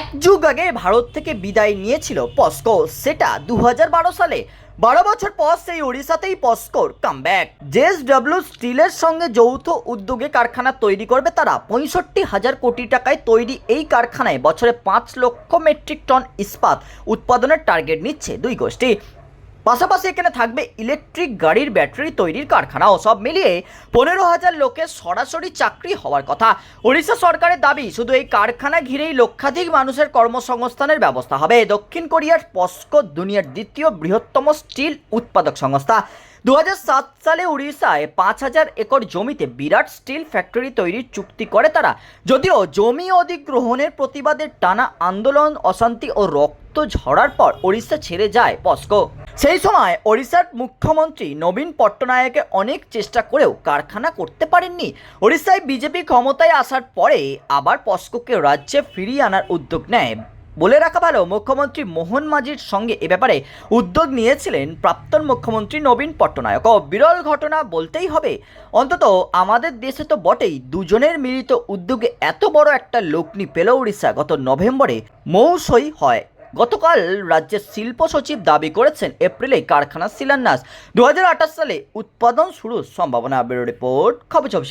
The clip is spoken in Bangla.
এক যুগ আগে ভারত থেকে বিদায় নিয়েছিল পস্কো। সেটা দু সালে। বারো বছর পর সেই ওড়িশাতেই পস্কোর কামব্যাক জেএসডব্লিউ স্টিলের সঙ্গে যৌথ উদ্যোগে কারখানা তৈরি করবে তারা। পঁয়ষট্টি হাজার কোটি টাকায় তৈরি এই কারখানায় বছরে পাঁচ লক্ষ মেট্রিক টন ইস্পাত উৎপাদনের টার্গেট নিচ্ছে দুই গোষ্ঠী। পাশাপাশি এখানে থাকবে ইলেকট্রিক গাড়ির ব্যাটারি তৈরির কারখানাও সব মিলিয়ে পনেরো হাজার লোকের সরাসরি চাকরি হওয়ার কথা। ওড়িশা সরকারের দাবি, শুধু এই কারখানা ঘিরেই লক্ষাধিক মানুষের কর্মসংস্থানের ব্যবস্থা হবে। দক্ষিণ কোরিয়ার পস্কো দুনিয়ার দ্বিতীয় বৃহত্তম স্টিল উৎপাদক সংস্থা। দু হাজার সাত সালে উড়িষ্যায় পাঁচ হাজার একর জমিতে বিরাট স্টিল ফ্যাক্টরি তৈরির চুক্তি করে তারা। যদিও জমি অধিগ্রহণের প্রতিবাদে টানা আন্দোলন, অশান্তি ও রক্ত ঝরার পর ওড়িশা ছেড়ে যায় পস্কো। সেই সময় ওড়িশার মুখ্যমন্ত্রী নবীন পট্টনায়কে অনেক চেষ্টা করেও কারখানা করতে পারেননি। ওড়িশায় বিজেপি ক্ষমতায় আসার পরে আবার পস্কোকে রাজ্যে ফিরিয়ে আনার উদ্যোগ নেয়। বলে রাখা ভালো, মুখ্যমন্ত্রী মোহন মাঝির সঙ্গে এ ব্যাপারে উদ্যোগ নিয়েছিলেন প্রাক্তন মুখ্যমন্ত্রী নবীন পট্টনায়ক। বিরল ঘটনা বলতেই হবে, অন্তত আমাদের দেশে তো বটেই দুজনের মিলিত উদ্যোগে এত বড় একটা লগ্নি পেল উড়িষ্যা গত নভেম্বরে মৌসই হয় গতকাল রাজ্যের শিল্প সচিব দাবি করেছেন এপ্রিলে কারখানার শিলান্যাস। দু হাজার আঠাশ সালে উৎপাদন শুরুর সম্ভাবনা ব্যুরো রিপোর্ট, খবর চব্বিশ